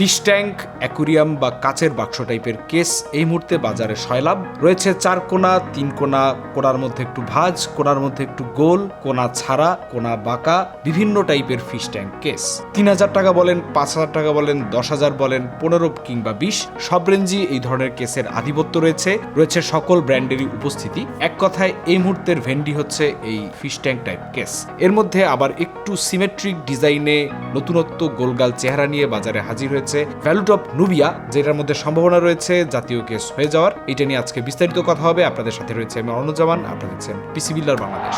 Fish tank aquarium বা কাচের বাক্স টাইপের কেস। এই মুহূর্তে বাজারে সয়লাভ রয়েছে চার কোনা, তিন কোনা, কোনার মধ্যে একটু ভাজ, কোনার মধ্যে একটু গোল, কোনা ছাড়া, কোনা বাঁকা, বিভিন্ন টাইপের ফিশ ট্যাঙ্ক কেস। তিন হাজার টাকা বলেন, পাঁচ হাজার টাকা বলেন, দশ হাজার বলেন, পনেরো কিংবা বিশ। সব রেঞ্জই এই ধরনের কেসের আধিপত্য রয়েছে। রয়েছে সকল ব্র্যান্ডেরই উপস্থিতি। এক কথায়, এই মুহূর্তের ভেন্ডি হচ্ছে এই ফিশ ট্যাঙ্ক টাইপ কেস। এর মধ্যে আবার একটু সিমেট্রিক ডিজাইনে নতুনত্ব গোলগাল চেহারা নিয়ে বাজারে হাজির হয়েছে। ভ্যালুটপ নুবিয়া, যেটার মধ্যে সম্ভাবনা রয়েছে জাতীয় কেস হয়ে যাওয়ার, এটা নিয়ে আজকে বিস্তারিত কথা হবে। আপনাদের সাথে রয়েছে আমি অর্ণজামান আপনারা দেখছেন পিসি বিল্ডার বাংলাদেশ।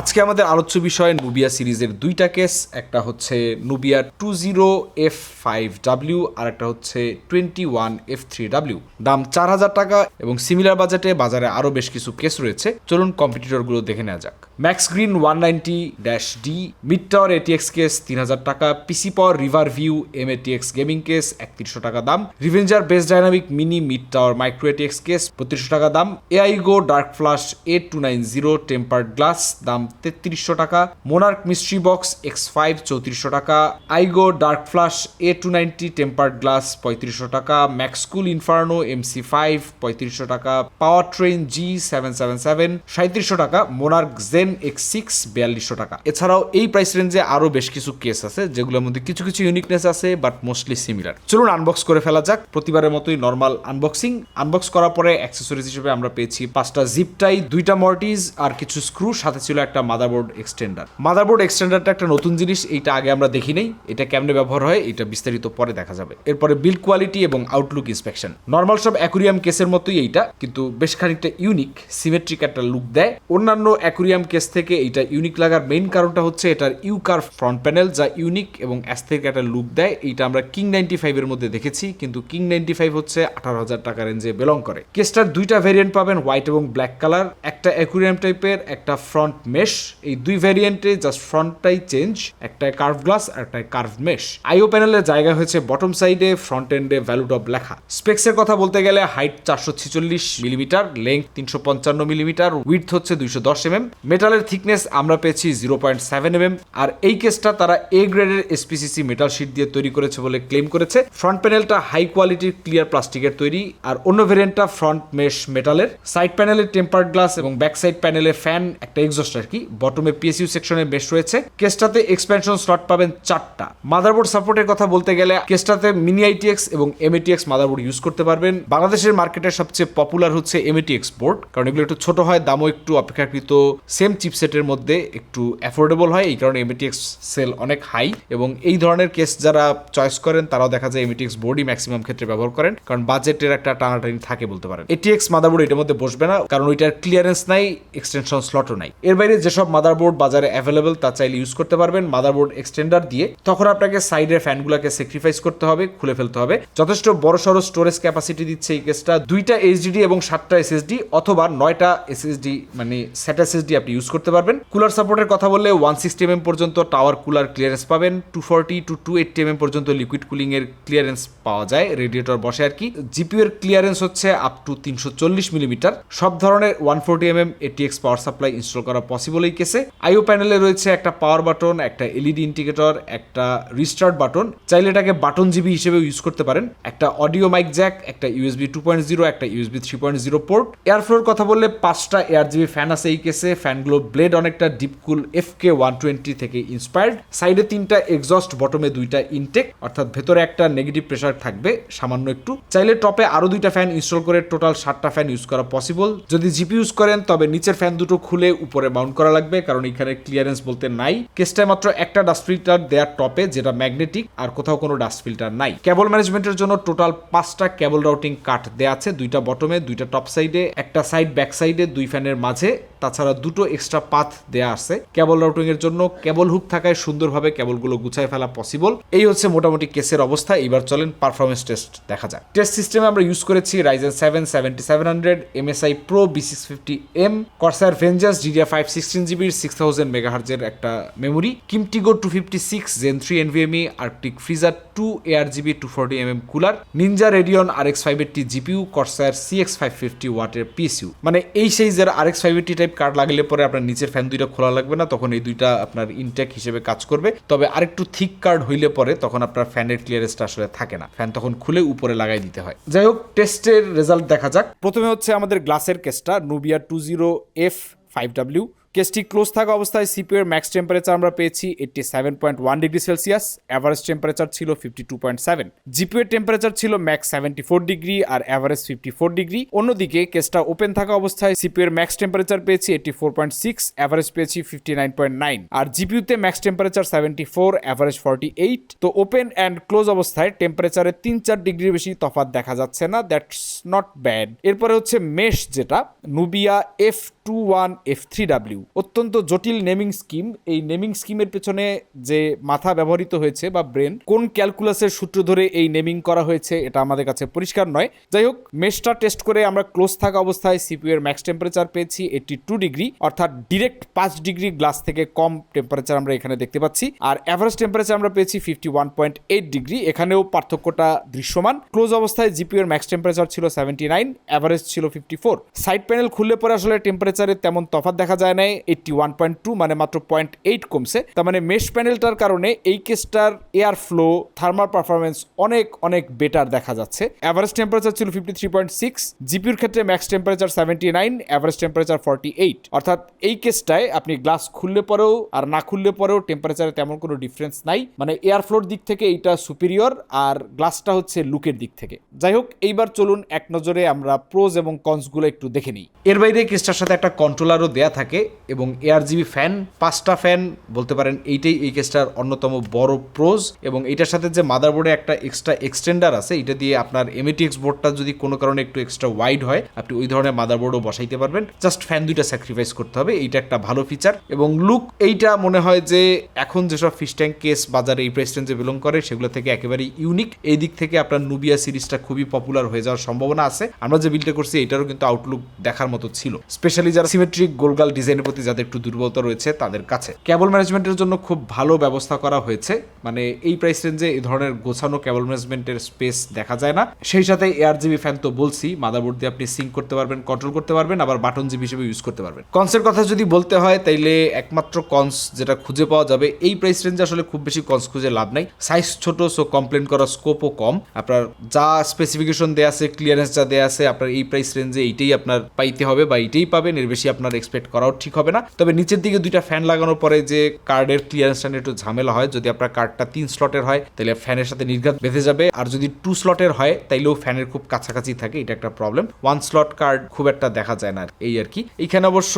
আজকে আমাদের আলোচ্য বিষয় নুবিয়া সিরিজের দুইটা কেস, একটা হচ্ছে Nubia two zero F five W আর একটা হচ্ছে twenty one F three W. দাম চার হাজার টাকা এবং সিমিলার বাজেটে বাজারে আরও বেশ কিছু কেস রয়েছে। চলুন কম্পিটিটরগুলো দেখে নেওয়া যাক। Max Green one ninety dash D mid tower ATX case তিন হাজার টাকা PC Power River View M ATX gaming case একত্রিশশো টাকা দাম Revenger Base Dynamic mini mid tower micro ATX case বত্রিশশো টাকা দাম Aigo Dark Flash eight two nine zero tempered glass দাম তেত্রিশশো টাকা Monarch Mystery Box X five চৌত্রিশশো টাকা Aigo Dark Flash A two ninety tempered glass পঁয়ত্রিশশো টাকা ম্যাক্সকুল ইনফার্নো এমসি ফাইভ পঁয়ত্রিশশো টাকা Power Train G seven seven seven সাঁত্রিশশো টাকা মোনার্ক জেন এক্স সিক্স বিয়াল্লিশশো টাকা। এছাড়াও এই প্রাইস রেঞ্জে আরও বেশ কিছু কেস আছে, যেগুলোর মধ্যে কিছু কিছু ইউনিকনেস আছে বাট মোস্টলি সিমিলার চলুন আনবক্স করে ফেলা যাক, প্রতিবারের মতোই নর্মাল আনবক্সিং আনবক্স করার পরে অ্যাক্সেসরিজ হিসেবে আমরা পেয়েছি পাঁচটা জিপটাই দুইটা মর্টিজ আর কিছু স্ক্রু সাথে ছিল একটা মাদারবোর্ড এক্সটেন্ডার মাদারবোর্ড এক্সটেন্ডারটা একটা নতুন জিনিস, এইটা আগে আমরা দেখি নেই এটা কেমনে ব্যবহার হয় এটা বিস্তারিত পরে দেখা যাবে। এরপরে বিল্ড কোয়ালিটি এবং আউটলুক ইন্সপেকশন নর্মাল সব অ্যাকুরিয়াম কেসের মতোই এইটা, কিন্তু বেশ খানিকটা ইউনিক সিমেট্রিক একটা লুক দেয়। অন্যান্য অ্যাকুরিয়াম কেস থেকে এইটা ইউনিক লাগার মেইন কারণটা হচ্ছে এটার ইউকার ফ্রন্ট প্যানেল যা ইউনিক এবং অ্যাস্থেটিক একটা লুক দেয়। এইটা আমরা কিং নাইনটি ফাইভের মধ্যে দেখেছি, কিন্তু কিং নাইনটি ফাইভ হচ্ছে আঠারো হাজার টাকা রেঞ্জে বেলং করে। কেসটার দুইটা ভেরিয়েন্ট পাবেন হোয়াইট এবং ব্ল্যাক কালার একটা অ্যাকুরিয়াম টাইপের একটা ফ্রন্ট মেশ এই দুই ভ্যারিয়েন্টে জাস্ট ফ্রন্টটাই চেঞ্জ একটা কার্ভ গ্লাস আর একটা কার্ভ মেশ আইও প্যানেলের জায়গা হয়েছে বটম সাইডে ফ্রন্ট এন্ডে ভ্যালু টপ লেখা স্পেক্সের কথা বলতে গেলে হাইট চারশো ছিচল্লিশ মিলিমিটার লেংথ তিনশো পঞ্চান্ন মিলিমিটার উইথ হচ্ছে দুইশো দশ এমএম মেটালের থিকনেস আমরা পেয়েছি জিরো পয়েন্ট সেভেন এমএম আর এই কেসটা তারা এ গ্রেডের এসপিসিসি মেটাল শিট দিয়ে তৈরি করেছে বলে ক্লেম করেছে। ফ্রন্ট প্যানেলটা হাই কোয়ালিটির ক্লিয়ার প্লাস্টিকের তৈরি। আর অন্য ভেরিয়েন্টটা ফ্রন্ট মেশ মেটালের সাইড প্যানেলের টেম্পার্ড গ্লাস এবং ব্যাক সাইড প্যানেলে ফ্যান একটা এক্সস্ট আর কি? বটমে পিএসইউ সেকশনে বেশ রয়েছে। কেসটাতে এক্সপেনশন স্লট পাবেন চারটা। মাদারবোর্ড সাপোর্টের কথা বলতে গেলে কেসটাতে মিনি আইটিএক্স এবং এমএটিএক্স মাদারবোর্ড ইউজ করতে পারবেন। বাংলাদেশের মার্কেটের সবচেয়ে পপুলার হচ্ছে এমএটিএক্স বোর্ড কারণ এগুলো একটু ছোট হয়, দামও একটু অপেক্ষাকৃত সেম চিপসেটের মধ্যে একটু অ্যাফোর্ডেবল হয়। এই কারণে এমএটিএক্স সেল অনেক হাই এবং এই ধরনের কেস যারা চয়েস করেন, তারাও দেখা যায় এমএটিএক্স বোর্ডই ম্যাক্সিমাম ক্ষেত্রে ব্যবহার করেন, কারণ বাজেটের একটা টানাটানি থাকে বলতে পারেন। এটিএক্স মাদারবোর্ড এটার মধ্যে বসবে না, কারণ ওইটার ক্লিয়ারেন্স নাই এক্সটেনশন স্লটও নাই। এর বাইরে যেসব মাদারবোর্ড বাজারে অ্যাভেলেবল তা চাইলে ইউজ করতে পারবেন। মাদারবোর্ড এক্সটেন্ডার দিয়ে তখন আপনাকে সাইডের ফ্যানগুলোকে স্যাক্রিফাইস করতে হবে, খুলে ফেলতে হবে। যথেষ্ট বড় সড়ো স্টোরেজ ক্যাপাসিটি দিচ্ছে এই কেসটা দুইটা এইচডিডি এবং সাতটা এসএসডি অথবা নয়টা এসএসডি মানে সেট এসএসডি আপনি ইউজ করতে পারবেন। কুলার সাপোর্টের কথা বললে ওয়ান সিক্সটি এমএম পর্যন্ত টাওয়ার কুলার ক্লিয়ারেন্স পাবেন। Two forty to two eighty MM পর্যন্ত লিকুইড কুলিং এর ক্লিয়ারেন্স পাওয়া যায় রেডিয়েটর বসে আর কি। জিপিউ এর ক্লিয়ারেন্স হচ্ছে আপ টু তিনশো চল্লিশ মিলিমিটার সব ধরনের one forty mm ATX power supply install করা পসিবল এই কেসে। আইও প্যানেলে রয়েছে একটা পাওয়ার বাটন একটা এলইডি ইন্ডিকেটর একটা রিস্টার্ট বাটন চাইলে এটাকে বাটন জিবি হিসেবে ইউজ করতে পারেন। একটা অডিও মাইক জ্যাক একটা ইউএসবি টু পয়েন্ট জিরো একটা USB three point zero port air flow কথা বললে পাঁচটা এয়ার জিবি ফ্যান আছে এই কেসে। ফ্যানগুলো ব্লেড অনেকটা DeepCool F K one twenty থেকে ইন্সপায়ার্ড সাইডে তিনটা এক্সস্ট বটমে দুইটা ইনটেক অর্থাৎ ভেতরে একটা নেগেটিভ প্রেশার থাকবে, সামান্য একটু। চাইলে টপে আরও দুইটা ফ্যান ইনস্টল করে টোটাল সাতটা ফ্যান ইউজ করা পসিবল যদি জিপি ইউজ করেন, তবে নিচের ফ্যান দুটো খুলে উপরে মাউন্ট করা লাগবে, কারণ এখানে ক্লিয়ারেন্স বলতে নাই। কেসটায় মাত্র একটা ডাস্ট ফিল্টার দেয়ার টপে যেটা ম্যাগনেটিক আর কোথাও কোনো ডাস্ট ফিল্টার নাই। কেবল ম্যানেজমেন্টের জন্য টোটাল পাঁচটা কেবল রাউটিং কাট দেওয়া আছে, দুইটা বটমে দুইটা টপ সাইডে একটা সাইড ব্যাক সাইডে দুই ফ্যানের মাঝে। তাছাড়া দুটো এক্সট্রা পাথ দেয়া আছে। কেবল রাউটিং এর জন্য কেবল হুক থাকায় সুন্দরভাবে কেবলগুলো গুছায় ফেলা পসিবল এই হচ্ছে মোটামুটি কেসের অবস্থা। এবার চলেন পারফরমেন্স টেস্ট দেখা যাক। টেস্ট সিস্টেমে আমরা ইউজ করেছি Ryzen seven seventy seven hundred MSI pro B six fifty M Corsair Vengeance DDR five sixteen জিবির সিক্স থাউজেন্ড মেগাহার্জের একটা memory Kimtigo two fifty six gen three NVMe Arctic Freezer two ARGB two forty M M cooler ninja Radeon R X five eighty GPU Corsair CX five fifty ওয়াটের PSU মানে এই সাইজের R X five eighty type card লাগলে পরে আপনার নিচের fan দুইটা খোলা লাগবে না, তখন এই দুইটা আপনার ইনটেক হিসেবে কাজ করবে। তবে আরেকটু থিক কার্ড হইলে পরে তখন আপনার ফ্যানের ক্লিয়ারেন্সটা আসলে থাকে না। ফ্যান তখন খুলে উপরে লাগাই দিতে হয়। যাই হোক টেস্টের রেজাল্ট দেখা যাক। প্রথমে হচ্ছে আমাদের গ্লাসের কেসটা Nubia two zero F five W কেসটি ক্লোজ থাকা অবস্থায় সিপিউ এর ম্যাক্স টেম্পারেচার আমরা পেয়েছি eighty seven point one degree Celsius, average temperature ছিল fifty two point seven. GPU এর টেম্পারেচার ছিল ম্যাক্স সেভেন্টি ফোর ডিগ্রি আর অ্যাভারেজ ফিফটি ফোর ডিগ্রি। অন্যদিকে কেসটা ওপেন থাকা অবস্থায় সিপিউ এর ম্যাক্স টেম্পারেচার পেয়েছি eighty four point six, average পেয়েছি ফিফটি নাইন পয়েন্ট নাইন। আর জিপিউতে max temperature seventy four, average forty eight. তো ওপেন অ্যান্ড ক্লোজ অবস্থায় টেম্পারেচারে তিন চার ডিগ্রি বেশি তফাৎ দেখা যাচ্ছে না, দ্যাটস নট ব্যাড। এরপরে হচ্ছে মেশ যেটা, Nubia F two one, F three W. অত্যন্ত জটিল নেমিং স্কিম এই নেমিং স্কিমের পেছনে যে মাথা ব্যবহৃত হয়েছে বা ব্রেন কোন ক্যালকুলাসের সূত্র ধরে এই নেমিং করা হয়েছে এটা আমাদের কাছে পরিষ্কার নয়। যাই হোক মেশটা টেস্ট করে আমরা ক্লোজ থাকা অবস্থায় সিপিউ এর ম্যাক্স টেম্পারেচার পেয়েছি এইটটি টু ডিগ্রি অর্থাৎ ডিরেক্ট পাঁচ ডিগ্রি গ্লাস থেকে কম টেম্পারেচার আমরা এখানে দেখতে পাচ্ছি। আর অ্যাভারেজ টেম্পারেচার আমরা পেয়েছি fifty one point eight degree এখানেও পার্থক্যটা দৃশ্যমান। ক্লোজ অবস্থায় জিপিউ এর ম্যাক্স টেম্পারেচার ছিল সেভেন্টি নাইন অ্যাভারেজ ছিল ফিফটি ফোর সাইড প্যানেল খুললে পরে আসলে টেম্পারেচারের তেমন তফাৎ দেখা যায় না এইটটি ওয়ান পয়েন্ট টু মানে মাত্র পয়েন্ট এইট কমছে। তার মানে মেশ প্যানেলটার কারণে এই কেসটার এয়ার ফ্লো থার্মাল পারফরমেন্স অনেক অনেক বেটার দেখা যাচ্ছে। অ্যাভারেজ টেম্পারেচার ছিল ফিফটি থ্রি পয়েন্ট সিক্স জিপির ক্ষেত্রে max temperature seventy nine average temperature forty eight অর্থাৎ এই কেসটায় আপনি গ্লাস খুললে পরেও আর না খুললে পরেও টেম্পারেচারে তেমন কোনো ডিফারেন্স নাই। মানে এয়ার ফ্লোর দিক থেকে এইটা সুপিরিয়র আর গ্লাসটা হচ্ছে লুকের দিক থেকে। যাই হোক, এইবার চলুন এক নজরে আমরা প্রোজ এবং কনসগুলো একটু দেখে নিই। এর বাইরে কেসটার সাথে একটা কন্ট্রোলারও দেয়া থাকে। এবং এয়ার জিবি ফ্যান পাঁচটা ফ্যান বলতে পারেন, এইটাই এই কেসটার অন্যতম বড় প্রোজ এবং এটার সাথে যে মাদারবোর্ডে একটা এক্সট্রা এক্সটেন্ডার আছে এটা দিয়ে আপনার এমএটিএক্স বোর্ডটা যদি কোনো কারণে একটু এক্সট্রা ওয়াইড হয়, আপনি ওই ধরনের মাদারবোর্ডও বসাইতে পারবেন। জাস্ট ফ্যান দুইটা স্যাক্রিফাইস করতে হবে, এইটা একটা ভালো ফিচার এবং লুক এইটা মনে হয় যে এখন যেসব ফিশ ট্যাঙ্ক কেস বাজারে এই প্রাইস রেঞ্জে বিলং করে, সেগুলো থেকে একেবারেই ইউনিক এই দিক থেকে আপনার নুবিয়া সিরিজটা খুবই পপুলার হয়ে যাওয়ার সম্ভাবনা আছে। আমরা যে বিলটা করছি এটারও কিন্তু আউটলুক দেখার মতো ছিল। স্পেশালি যারা সিমেট্রিক গোলগাল ডিজাইনের প্রতি যাদের একটু দুর্বলতা রয়েছে তাদের কাছে। কেবল ম্যানেজমেন্টের জন্য খুব ভালো ব্যবস্থা করা হয়েছে। মানে এই প্রাইস রেঞ্জে এই ধরনের গোছানো কেবল ম্যানেজমেন্টের স্পেস দেখা যায় না। সেই সাথে এয়ার জিবি ফ্যান তো বলছি মাদারবোর্ড দিয়ে আপনি সিঙ্ক করতে পারবেন কন্ট্রোল করতে পারবেন, আবার বাটন জিবি হিসেবে ইউজ করতে পারবেন। কনসের কথা যদি বলতে হয়, তাইলে একমাত্র কনস যেটা খুঁজে পাওয়া যাবে, এই প্রাইস রেঞ্জে আসলে খুব বেশি কনস খুঁজে লাভ নাই। সাইজ ছোট সো কমপ্লেন করার স্কোপও কম। আপনার যা স্পেসিফিকেশন দেওয়া আছে ক্লিয়ারেন্স যা দেয়া আছে, আপনার এই প্রাইস রেঞ্জে এইটাই আপনার পাইতে হবে বা এইটাই পাবেন, এর বেশি আপনার এক্সপেক্ট করাও ঠিক হবে না। তবে নিচের দিকে দুইটা ফ্যান লাগানোর পরে যে কার্ডের ক্লিয়ারেন্সটা একটু ঝামেলা হয়, যদি আপনার কার্ডটা তিন স্লটের হয়, তাহলে ফ্যানের সাথে নির্ঘাত বেঁধে যাবে। আর যদি টু স্লটের হয়, তাইলেও ফ্যানের খুব কাছাকাছি থাকে, এটা একটা প্রবলেম ওয়ান স্লট কার্ড খুব একটা দেখা যায় না এই আর কি। এইখানে অবশ্য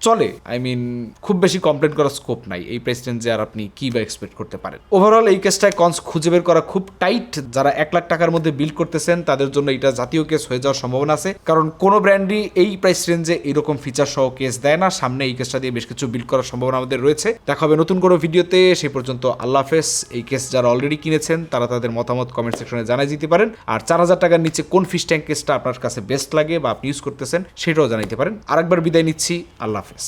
চলে। আই মিন খুব বেশি কমপ্লেন করার স্কোপ নাই। এই প্রাইস রেঞ্জে আর আপনি কি বা এক্সপেক্ট করতে পারেন? ওভারঅল এই কেসটায় কনস খুঁজে বের করা খুব টাইট যারা এক লাখ টাকার মধ্যে বিল করতেছেন, তাদের জন্য এটা জাতীয় কেস হয়ে যাওয়ার সম্ভাবনা আছে। কারণ কোনো ব্র্যান্ডই এই প্রাইস রেঞ্জে এরকম ফিচার সহ কেস দেয় না। সামনে এই কেসটা দিয়ে বেশ কিছু বিল্ড করার সম্ভাবনা আমাদের রয়েছে। দেখা হবে নতুন কোনো ভিডিওতে সেই পর্যন্ত আল্লাহ হাফেজ। এই কেস যারা অলরেডি কিনেছেন, তারা তাদের মতামত কমেন্ট সেকশনে জানাই দিতে পারেন। আর চার হাজার টাকার নিচে কোন ফিশ ট্যাঙ্ক কেসটা আপনার কাছে বেস্ট লাগে বা আপনি ইউজ করতেছেন, সেটাও জানাইতে পারেন। আরেকবার বিদায় নিচ্ছি। আল্লাহ হাফেজ।